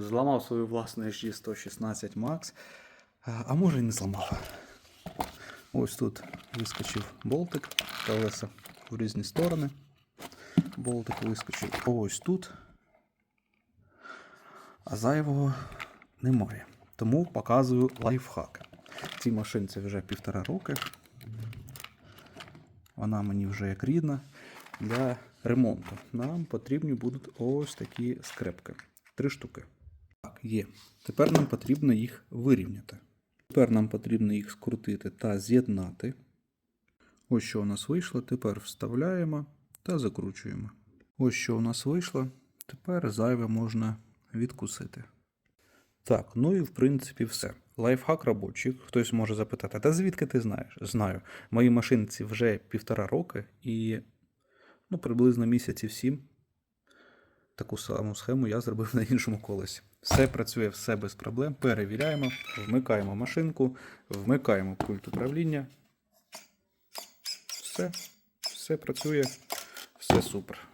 Зламав свою власну HG116 Max, а а може і не зламав. Ось тут вискочив болтик, колеса в різні сторони. Болтик вискочив ось тут. А зайвого немає. Тому показую лайфхак. Цій машинці вже півтора роки. Вона мені вже як рідна. Для ремонту нам потрібні будуть ось такі скрепки. Три штуки. Є. Тепер нам потрібно їх вирівняти. Тепер нам потрібно їх скрутити та з'єднати. Ось що у нас вийшло. Тепер вставляємо та закручуємо. Ось що у нас вийшло. Тепер зайве можна відкусити. Так, ну і в принципі все. Лайфхак робочий. Хтось може запитати, та звідки ти знаєш? Знаю. Моїй машинці вже півтора роки і ну, приблизно місяців сім. Таку саму схему я зробив на іншому колесі. Все працює, все без проблем. Перевіряємо, вмикаємо машинку, вмикаємо пульт управління. Все, все працює, все супер.